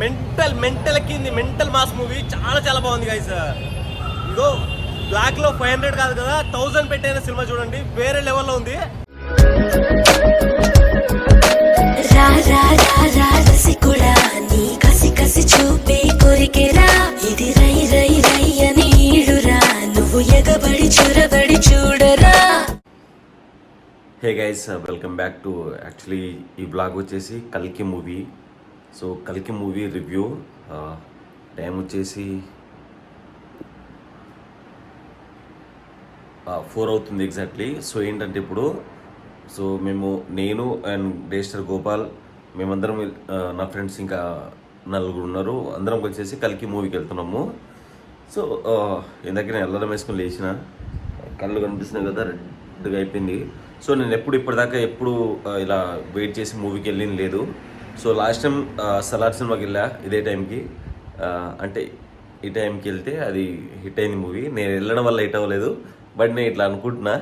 Mental mental ఎక్కింది. Mental mass movie. చాలా చాలా బాగుంది గైస్ ఇగో బ్లాక్లో ఫైవ్ హండ్రెడ్ కాదు కదా థౌసండ్ పెట్టైన సినిమా చూడండి. వేరే లెవెల్లో ఉంది. రా రా రా రా రసికుడా నీ కసి కసి చూపే కోరికెరా ఇది రై రై రై అని ఈడురా. నువ్వు ఎగబడి చొరబడి చూడరా. Hey guys welcome back to actually ఈ బ్లాగ్ వచ్చేసి కల్కి మూవీ. సో కలికి మూవీ రివ్యూ టైం వచ్చేసి ఫోర్ అవుతుంది ఎగ్జాక్ట్లీ. సో ఏంటంటే ఇప్పుడు సో మేము నేను అండ్ డేస్టర్ గోపాల్ మేమందరం నా ఫ్రెండ్స్ ఇంకా నలుగురు ఉన్నారు. అందరం వచ్చేసి కలికి మూవీకి వెళ్తున్నాము. సో ఇందాక నేను ఎల్లడం వేసుకొని లేచిన కళ్ళు కనిపిస్తున్నాయి కదా రెడ్గా అయిపోయింది. సో నేను ఎప్పుడు ఇప్పటిదాకా ఎప్పుడు ఇలా వెయిట్ చేసి మూవీకి వెళ్ళింది లేదు. సో లాస్ట్ టైం సలార్ సినిమాకి వెళ్ళా ఇదే టైంకి. అంటే ఈ టైంకి వెళ్తే అది హిట్ అయింది మూవీ. నేను వెళ్ళడం వల్ల హిట్ అవ్వలేదు బట్ నేను ఇట్లా అనుకుంటున్నా.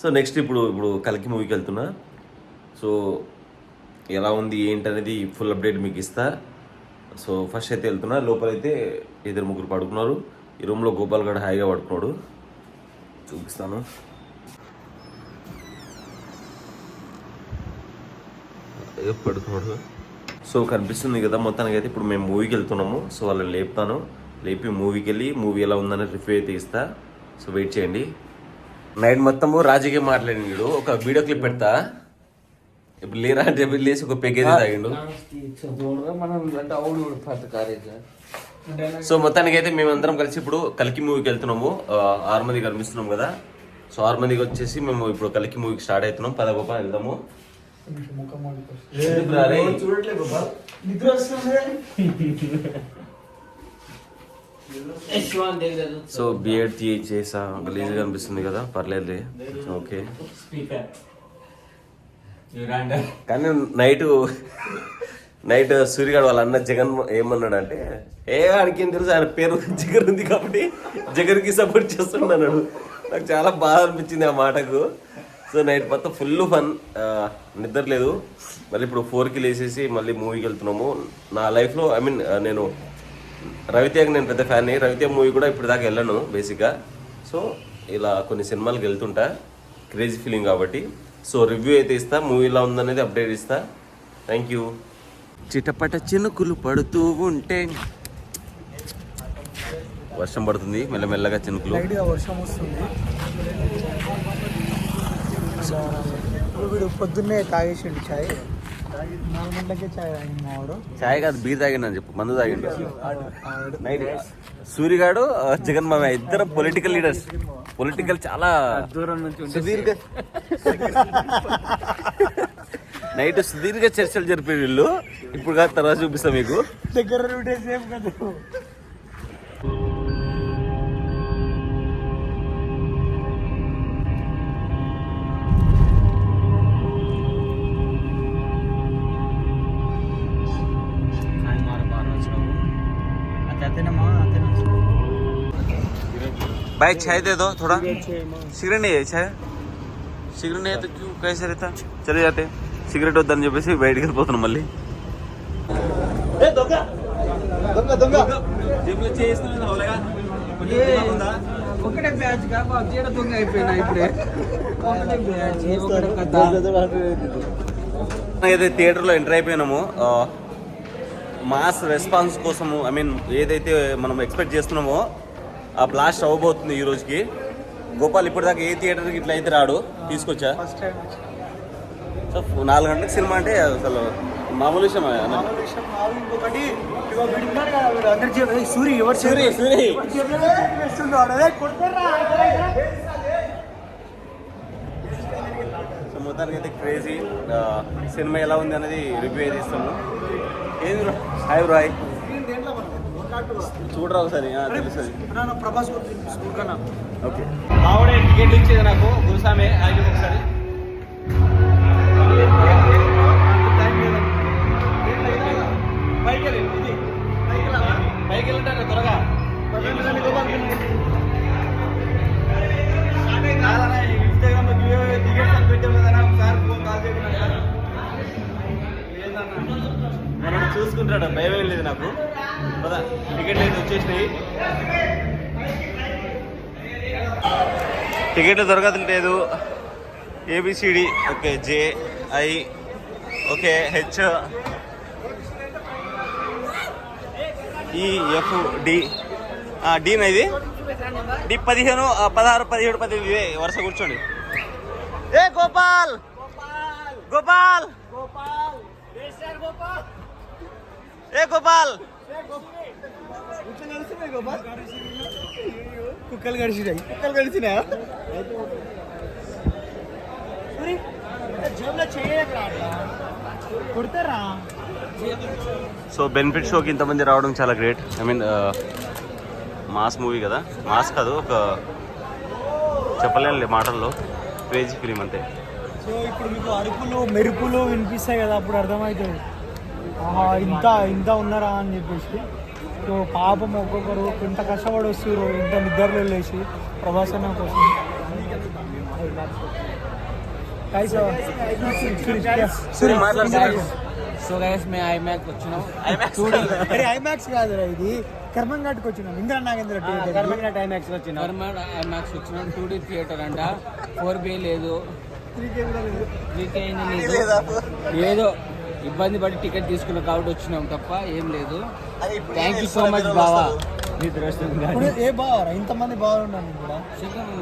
సో నెక్స్ట్ ఇప్పుడు ఇప్పుడు కలికి మూవీకి వెళ్తున్నా. సో ఎలా ఉంది ఏంటి అనేది ఫుల్ అప్డేట్ మీకు ఇస్తా. సో ఫస్ట్ అయితే వెళ్తున్నా లోపలైతే ఇద్దరు ముగ్గురు పడుకున్నారు. ఈ రూమ్లో గోపాల్ గడ హాయిగా పడుకున్నాడు. చూపిస్తాను. ఏ పడుకున్నాడు సో కనిపిస్తుంది కదా మొత్తానికి అయితే ఇప్పుడు మేము మూవీకి వెళ్తున్నాము. సో వాళ్ళని లేపుతాను. లేపి మూవీకి వెళ్ళి మూవీ ఎలా ఉందని రివ్యూ అయితే ఇస్తా. సో వెయిట్ చేయండి. నైట్ మొత్తము రాజకీయం మాట్లాడినాడు ఒక వీడియో క్లిప్ పెడతా. ఇప్పుడు లేరా అంటే లేచి ఒక పెగ్గేది తాగిండు. సో మొత్తానికి అయితే మేమందరం కలిసి ఇప్పుడు కలికి మూవీకి వెళ్తున్నాము. ఆరు మంది కనిపిస్తున్నాం కదా. సో ఆరు మందికి వచ్చేసి మేము ఇప్పుడు కలికి మూవీకి స్టార్ట్ అవుతున్నాం. పద గోపాల్ వెళ్దాము. సో బిఎడ్ చేసా. గలీజ్గా అనిపిస్తుంది కదా పర్లేదు ఓకే. కానీ నైట్ నైట్ సూర్యగాడు వాళ్ళ అన్న జగన్ ఏమన్నాడు అంటే ఏ వాడికి ఏం తెలుసు ఆయన పేరు జగన్ ఉంది కాబట్టి జగన్కి సపోర్ట్ చేస్తున్నాడు నాకు చాలా బాధ అనిపించింది ఆ మాటకు. సో నైట్ మొత్తం ఫుల్ ఫన్ నిద్ర లేదు. మళ్ళీ ఇప్పుడు ఫోర్కి లేచేసి మళ్ళీ మూవీకి వెళ్తున్నాము. నా లైఫ్లో ఐ మీన్ నేను రవితేగ నేను పెద్ద ఫ్యాన్ రవితేగ మూవీ కూడా ఇప్పుడు దాకా వెళ్ళను బేసిక్గా. సో ఇలా కొన్ని సినిమాలకు వెళ్తుంటా క్రేజీ ఫీలింగ్ కాబట్టి. సో రివ్యూ అయితే ఇస్తా మూవీ ఎలా ఉందనేది అప్డేట్ ఇస్తా. Thank you. చిటపట చినుకులు పడుతూ ఉంటే. వర్షం పడుతుంది మెల్లమెల్లగా చినుకులు. వర్షం వస్తుంది. ఇప్పుడు వీడు పొద్దున్నే తాగేసిండు చాయ్. నాలుగు గంటలకే చాయ్ తాగింది మావాడు చాయ్ కాదు బీర్ తాగిండు చెప్పు మందు తాగిండు. నైట్. సూర్యగాడు జగన్ మామ ఇద్దరు పొలిటికల్ లీడర్స్ పొలిటికల్ చాలా దూరం నుంచి సుదీర్ఘ నైట్ సుదీర్ఘ చర్చలు జరిపే వీళ్ళు. ఇప్పుడు కాదు తర్వాత చూపిస్తా మీకు. దగ్గర ఉంటే సేమ్ కదా. भाई चाय दे दो थोड़ा सिगरेट नहीं है चाय సిగరెట్ అయితే క్యూ కైసే రేతా చలే జాతే సిగరెట్ వద్దని చెప్పేసి బయటికి వెళ్ళిపోతున్నాం మళ్ళీ దొంగ దొంగ ఒకటే బ్యాచ్ కాబట్టి జీడ దొంగ అయిపోయినా ఇప్పుడే ఒకటే బ్యాచ్ ఒకటే కథ అయితే థియేటర్లో ఎంటర్ అయిపోయినాము ఆ, మాస్ రెస్పాన్స్ కోసము ఐ మీన్ ఏదైతే మనం ఎక్స్పెక్ట్ చేస్తున్నామో ఆ బ్లాస్ట్ అవ్వబోతుంది ఈ రోజుకి. గోపాల్ ఇప్పటిదాకా ఏ థియేటర్కి ఇట్లా అయితే రాడు? తీసుకొచ్చా? సో నాలుగు గంటలకు సినిమా అంటే అసలు మామూలు విషయం అన్న. ఇంకొకటి ఇగో వీడు ఉన్నాడు కదా వీడు అందరు చెప్పి "ఏయ్, సూరి ఎవరు సూరి, సూరి. సో మొత్తానికి అయితే క్రేజీ సినిమా ఎలా ఉంది అనేది రివ్యూ అయితే ఇస్తాము. ఏంది? హాయ్ బ్రో హాయ్ చూడరా ఒకసారి తెలుస్తుంది ప్రభాస్ ఓకే మావిడే టికెట్ ఇచ్చేది నాకు గురుసామే ఆగి ఒకసారి పైకి వెళ్ళండి ఇది పైకి వెళ్ళండి త్వరగా ఇన్స్టాగ్రామ్లో టికెట్స్ అని పెట్టాం కదా ఒకసారి. ఫోన్ కాల్ చేయకుండా మనం చూసుకుంటాడు భయం లేదు నాకు. పద టికెట్లు వచ్చేసినాయి టికెట్లు దొరకట్లేదు A B C D okay J I okay H E F D డీనా ఇది? డి పదిహేను పదహారు పదిహేడు పదిహేడు ఇవే వరుస కూర్చోండి. ఏ గోపాల్! గోపాల్! ఏ గోపాల్! కుక్కలు గడిచినాయి. కుక్కలు కొడతారా? సో బెనిఫిట్ షోకి ఇంతమంది రావడం చాలా great I mean mass movie కదా. మాస్ కాదు ఒక చెప్పలేనులే మాటల్లో. క్రేజీ ఫిలిం అంతే. సో ఇప్పుడు మీకు అరుపులు మెరుపులు వినిపిస్తాయి కదా అప్పుడు అర్థమవుతుంది ఇంత ఇంత ఉన్నారా అని చెప్పేసి. సో పాపం ఒక్కొక్కరు ఇంత కష్టపడి వస్తారు ఇంత నిద్రలో లేచి ప్రభాస్ అన్న కోసం. సో గైస్ మేము ఐమాక్ వచ్చినాం. అరే ఐమాక్స్ కాదురా ఇది. కర్మం ఘాట్కి వచ్చినాం. ఇంద్ర నాగేంద్ర థియేటర్ ఐమాక్స్ వచ్చినాం. ఐమాక్స్ వచ్చినాం. టూ డీ థియేటర్ అంట. ఫోర్ బి లేదు. త్రీకే లేదు. ఏదో ఇబ్బంది పడి టికెట్ తీసుకున్నాం కాబట్టి వచ్చినాం తప్ప ఏం లేదు. థ్యాంక్ యూ సో మచ్ బావా. ఇప్పుడు ఏ బావరా ఇంతమంది బాగున్నాను కూడా.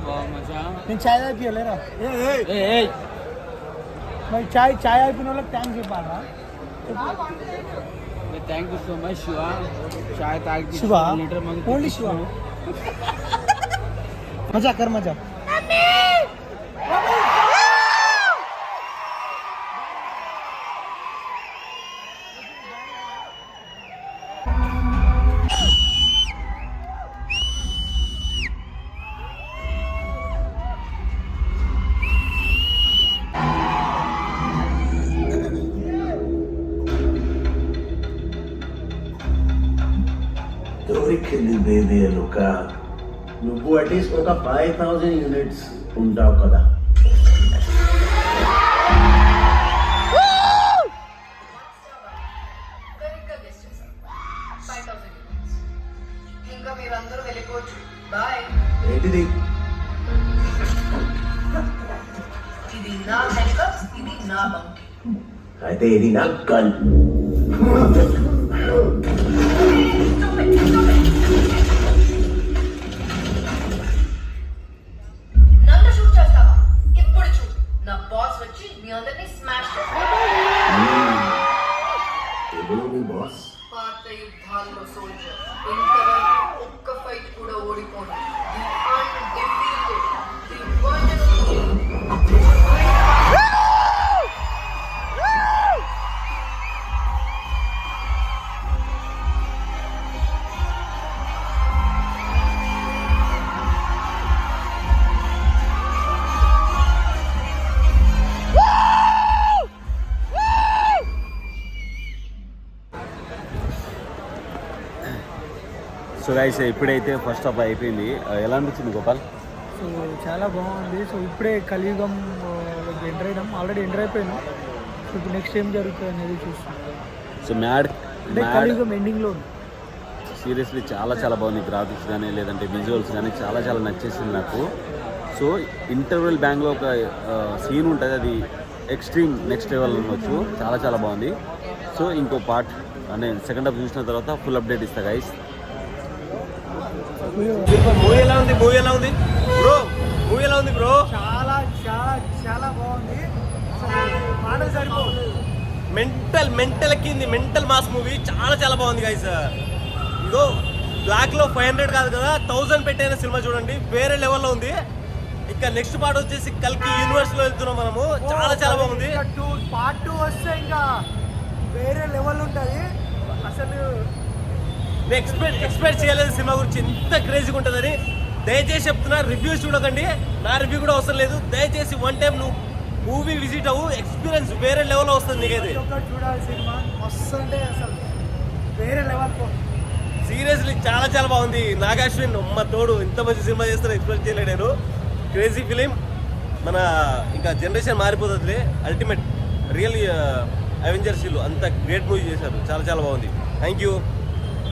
బావ మచ్చా నేను చాయ్ తాగిపోయలేరా ఏయ్, ఏయ్. మరి చాయ్ చాయ్ అయిపోయిన వాళ్ళకి థ్యాంక్స్ చెప్పాలా? Thank you so much Shiva. చాయ్ తాగి శివ? ఓన్లీ శివ? మజా కర్ మజా. దొరికింది బేబీ అనుక నువ్వు అట్లీస్ట్ ఒక ఫైవ్ థౌజండ్ యూనిట్స్ ఉంటావు కదా సరిగ్గా గెస్ట్ చేశారు ఫైవ్ థౌసండ్ ఇంకా మీరందరూ వెళ్ళిపోవచ్చు బాయ్ ఏంటిది ఇది నా హెలికాప్టర్ ఇది నా బంకి అయితే ఇది నా గన్ సో గైస్ ఇప్పుడైతే ఫస్ట్ హాఫ్ అయిపోయింది. ఎలా అనిపించింది గోపాల్? సో చాలా బాగుంది. సో ఇప్పుడే కలియుగం ఎంటర్ అయినాం. ఆల్రెడీ ఎంటర్ అయిపోయినాం. సో ఇప్పుడు నెక్స్ట్ ఏం జరుగుతుంది అనేది చూస్తున్నాం సో మ్యాడ్ కలియుగం ఎండింగ్లో సీరియస్లీ చాలా చాలా బాగుంది. గ్రాఫిక్స్ కానీ లేదంటే విజువల్స్ కానీ చాలా చాలా నచ్చేసింది నాకు. సో ఇంటర్వెల్ బ్యాంక్లో ఒక సీన్ ఉంటుంది. అది ఎక్స్ట్రీమ్ నెక్స్ట్ లెవెల్ అనవచ్చు చాలా చాలా బాగుంది. సో ఇంకో పార్ట్ నేను సెకండ్ హాఫ్ చూసిన తర్వాత ఫుల్ అప్డేట్ ఇస్తా గైస్ మూవీ ఎలా ఉంది? మూవీ ఎలా ఉంది? బ్రో మూవీ ఎలా ఉంది బ్రో? చాలా చాలా చాలా బాగుంది. మాటలు సరిపోదు మెంటల్ మెంటల్ ఎక్కింది. Mental mass movie. చాలా చాలా బాగుంది గైస్ ఇగో బ్లాక్లో ఫైవ్ హండ్రెడ్ కాదు కదా? థౌసండ్ పెట్టైన సినిమా చూడండి. వేరే లెవెల్లో ఉంది. ఇంకా నెక్స్ట్ పార్ట్ వచ్చేసి కల్కి యూనివర్స్లో వెళ్తున్నాం మనము. చాలా చాలా బాగుంది. పార్ట్ టూ వస్తే ఇంకా వేరే లెవెల్ ఉంటుంది. అసలు ఎక్స్పెక్ట్ ఎక్స్పెక్ట్ చేయలేదు సినిమా గురించి ఇంత క్రేజీగా ఉంటుందని దయచేసి చెప్తున్నా రివ్యూస్ చూడకండి. నా రివ్యూ కూడా అవసరం లేదు. దయచేసి వన్ టైం నువ్వు మూవీ విజిట్ అవ్వు ఎక్స్పీరియన్స్ వేరే లెవెల్లో వస్తుంది నీకైతే. ఒకటి చూడాలి సినిమా. మస్తు అంటే అసలు వేరే లెవెల్ సీరియస్లీ చాలా చాలా బాగుంది. నాగాశ్విన్ అమ్మ తోడు ఇంత మంచి సినిమా చేస్తాను ఎక్స్పెక్ట్ చేయలేదు నేను. క్రేజీ ఫిలిం మన ఇంకా జనరేషన్ మారిపోతుంది. అల్టిమేట్ రియల్లీ అవెంజర్స్ అంత గ్రేట్ మూవీ చేశారు. చాలా చాలా బాగుంది. Thank you